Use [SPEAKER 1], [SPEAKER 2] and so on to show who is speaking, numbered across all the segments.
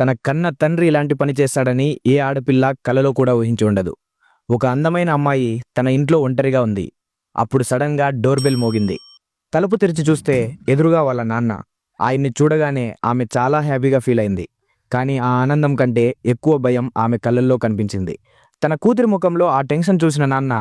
[SPEAKER 1] తన కన్న తండ్రి ఇలాంటి పని చేస్తాడని ఏ ఆడపిల్ల కలలో కూడా ఊహించి ఉండదు. ఒక అందమైన అమ్మాయి తన ఇంట్లో ఒంటరిగా ఉంది. అప్పుడు సడన్గా డోర్ బెల్ మోగింది. తలుపు తెరిచి చూస్తే ఎదురుగా వాళ్ళ నాన్న. ఆయన్ని చూడగానే ఆమె చాలా హ్యాపీగా ఫీల్ అయింది. కానీ ఆ ఆనందం కంటే ఎక్కువ భయం ఆమె కళ్ళల్లో కనిపించింది. తన కూతురి ముఖంలో ఆ టెన్షన్ చూసిన నాన్న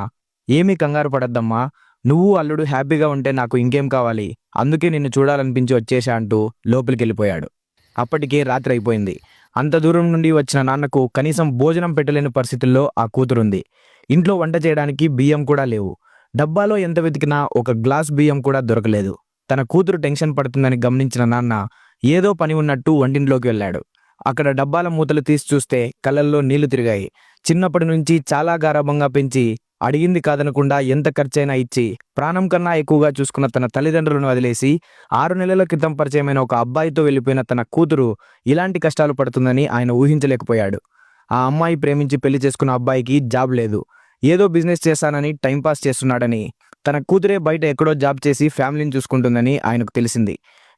[SPEAKER 1] ఏమీ కంగారు పడద్దమ్మా. నువ్వు అల్లుడు హ్యాపీగా ఉంటే నాకు ఇంకేం కావాలి? అందుకే నిన్ను చూడాలనిపించి వచ్చేసా అంటూ లోపలికి వెళ్ళిపోయాడు అప్పటికే రాత్రి అయిపోయింది. అంత దూరం నుండి వచ్చిన నాన్నకు కనీసం భోజనం పెట్టలేని పరిస్థితుల్లో ఆ కూతురుంది. ఇంట్లో వంట చేయడానికి బియ్యం కూడా లేవు. డబ్బాలో ఎంత వెతికినా ఒక గ్లాస్ బియ్యం కూడా దొరకలేదు. తన కూతురు టెన్షన్ పడుతుందని గమనించిన నాన్న ఏదో పని ఉన్నట్టు వంటింట్లోకి వెళ్ళాడు. అక్కడ డబ్బాల మూతలు తీసి చూస్తే కళ్ళల్లో నీళ్ళు తిరిగాయి. చిన్నప్పటి నుంచి చాలా గారాభంగా పెంచి అడిగింది కాదనకుండా ఎంత ఖర్చైనా ఇచ్చి ప్రాణం కన్నా ఎక్కువగా చూసుకున్న తన తల్లిదండ్రులను వదిలేసి ఆరు నెలల క్రితం పరిచయమైన ఒక అబ్బాయితో వెళ్ళిపోయిన తన కూతురు ఇలాంటి కష్టాలు పడుతుందని ఆయన ఊహించలేకపోయాడు. ఆ అమ్మాయి ప్రేమించి పెళ్ళి చేసుకున్న అబ్బాయికి జాబ్ లేదు. ఏదో బిజినెస్ చేస్తానని టైంపాస్ చేస్తున్నాడని తన కూతురే బయట ఎక్కడో జాబ్ చేసి ఫ్యామిలీని చూసుకుంటుందని ఆయనకు తెలిసింది.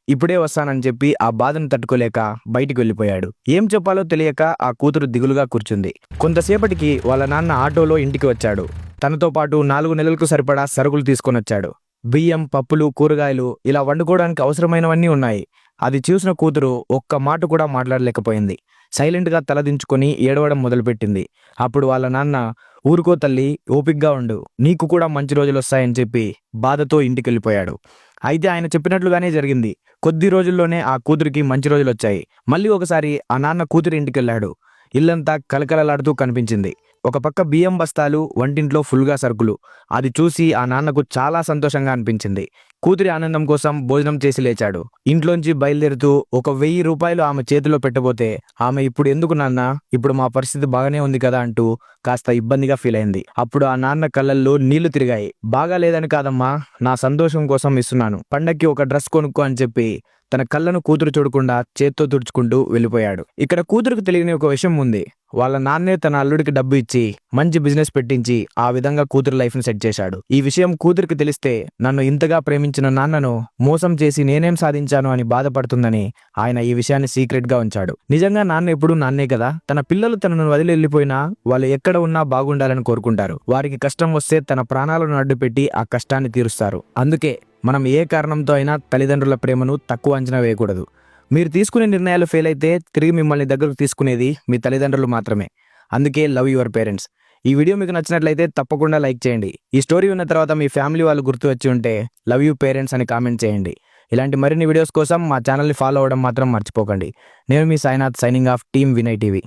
[SPEAKER 1] ఇప్పుడే వస్తానని చెప్పి ఆ బాధను తట్టుకోలేక బయటికి వెళ్ళిపోయాడు. ఏం చెప్పాలో తెలియక ఆ కూతురు దిగులుగా కూర్చుంది. కొంతసేపటికి వాళ్ళ నాన్న ఆటోలో ఇంటికి వచ్చాడు. తనతో పాటు నాలుగు నెలలకు సరిపడా సరుకులు తీసుకొని వచ్చాడు. బియ్యం పప్పులు కూరగాయలు ఇలా వండుకోవడానికి అవసరమైనవన్నీ ఉన్నాయి. అది చూసిన కూతురు ఒక్క మాట కూడా మాట్లాడలేకపోయింది. సైలెంట్గా తలదించుకొని ఏడవడం మొదలుపెట్టింది. అప్పుడు వాళ్ళ నాన్న ఊరుకో తల్లి ఓపిగ్గా ఉండు. నీకు కూడా మంచి రోజులు వస్తాయని చెప్పి బాధతో ఇంటికి వెళ్ళిపోయాడు అయితే ఆయన చెప్పినట్లుగానే జరిగింది. కొద్ది రోజుల్లోనే ఆ కూతురికి మంచి రోజులు వచ్చాయి. మళ్ళీ ఒకసారి ఆ నాన్న కూతురి ఇంటికి వెళ్ళాడు ఇల్లంతా కలకలలాడుతూ కనిపించింది. ఒక పక్క బియ్యం బస్తాలు వంటింట్లో ఫుల్గా సరుకులు. అది చూసి ఆ నాన్నకు చాలా సంతోషంగా అనిపించింది. కూతురి ఆనందం కోసం భోజనం చేసి లేచాడు. ఇంట్లోంచి బయలుదేరుతూ ఒక వెయ్యి రూపాయలు ఆమె చేతిలో పెట్టబోతే ఆమె ఇప్పుడు ఎందుకు నాన్న? ఇప్పుడు మా పరిస్థితి బాగానే ఉంది కదా అంటూ కాస్త ఇబ్బందిగా ఫీల్ అయింది. అప్పుడు ఆ నాన్న కళ్ళల్లో నీళ్ళు తిరిగాయి. బాగా లేదని కాదమ్మా. నా సంతోషం కోసం ఇస్తున్నాను. పండక్కి ఒక డ్రెస్ కొనుక్కో అని చెప్పి తన కళ్ళను కూతురు చూడకుండా చేత్తో తుడుచుకుంటూ వెళ్ళిపోయాడు. ఇక్కడ కూతురుకు తెలియని ఒక విషయం ఉంది. వాళ్ళ నాన్నే తన అల్లుడికి డబ్బు ఇచ్చి మంచి బిజినెస్ పెట్టించి ఆ విధంగా కూతురు లైఫ్ను సెట్ చేశాడు. ఈ విషయం కూతురికి తెలిస్తే నన్ను ఇంతగా ప్రేమించిన నాన్నను మోసం చేసి నేనేం సాధించాను అని బాధపడుతుందని ఆయన ఈ విషయాన్ని సీక్రెట్గా ఉంచాడు. నిజంగా నాన్న ఎప్పుడు నాన్నే కదా? తన పిల్లలు తనను వదిలి వెళ్ళిపోయినా వాళ్ళు ఎక్కడ ఉన్నా బాగుండాలని కోరుకుంటారు. వారికి కష్టం వస్తే తన ప్రాణాలను అడ్డుపెట్టి ఆ కష్టాన్ని తీరుస్తారు. అందుకే మనం ఏ కారణంతో అయినా తల్లిదండ్రుల ప్రేమను తక్కువ అంచనా వేయకూడదు. మీరు తీసుకునే నిర్ణయాలు ఫెయిల్ అయితే తిరిగి మిమ్మల్ని దగ్గరకు తీసుకునేది మీ తల్లిదండ్రులు మాత్రమే. అందుకే లవ్ యువర్ పేరెంట్స్ ఈ వీడియో మీకు నచ్చినట్లయితే తప్పకుండా లైక్ చేయండి. ఈ స్టోరీ ఉన్న తర్వాత మీ ఫ్యామిలీ వాళ్ళు గుర్తు వచ్చి ఉంటే లవ్ యూ పేరెంట్స్ అని కామెంట్ చేయండి. ఇలాంటి మరిన్ని వీడియోస్ కోసం మా ఛానల్ని ఫాలో అవ్వడం మాత్రం మర్చిపోకండి. నేను మీ Sainath signing off team Vinay TV